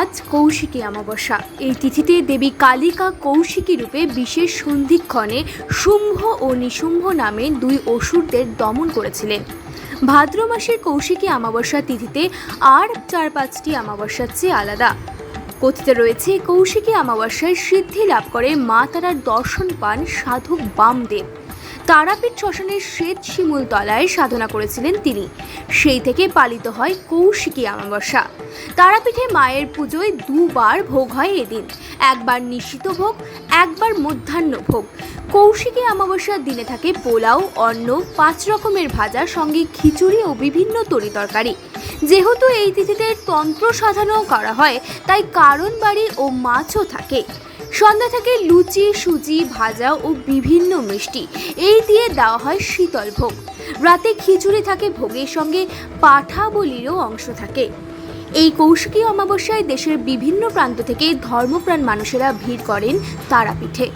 আজ কৌশিকী অমাবস্যা। এই তিথিতে দেবী কালিকা কৌশিকী রূপে বিশেষ সন্ধিক্ষণে শুম্ভ ও নিশুম্ভ নামে দুই অসুরদের দমন করেছিলেন। ভাদ্র মাসের কৌশিকী অমাবস্যা তিথিতে আর চার পাঁচটি অমাবস্যার চেয়ে আলাদা। কথিত রয়েছে, কৌশিকী অমাবস্যায় সিদ্ধি লাভ করে মা তারার দর্শন পান সাধু বামদেব। তারাপীঠ শ্মশানের শ্বেত শিমুল তলায় সাধনা করেছিলেন তিনি। সেই থেকে পালিত হয় কৌশিকী অমাবস্যা। তারাপীঠে মায়ের পুজোয় দুবার ভোগ হয় এদিন। একবার নিশ্চিত ভোগ, একবার মধ্যাহ্ন ভোগ। কৌশিকী অমাবস্যার দিনে থাকে পোলাও, অন্ন, পাঁচ রকমের ভাজা, সঙ্গে খিচুড়ি ও বিভিন্ন তরিতরকারি যেহেতু এই তিথিতে তন্ত্র সাধনাও করা হয়, তাই কারণ বাড়ি ও মাছও থাকে। সন্ধ্যা থেকে লুচি, সুজি, ভাজা ও বিভিন্ন মিষ্টি। এই দিয়ে দেওয়া হয় শীতল ভোগ। রাতে খিচুড়ি থাকে ভোগের সঙ্গে, পাঠা বলিরও অংশ থাকে। এই কৌশিকী অমাবস্যায় দেশের বিভিন্ন প্রান্ত থেকে ধর্মপ্রাণ মানুষেরা ভিড় করেন তারাপীঠে।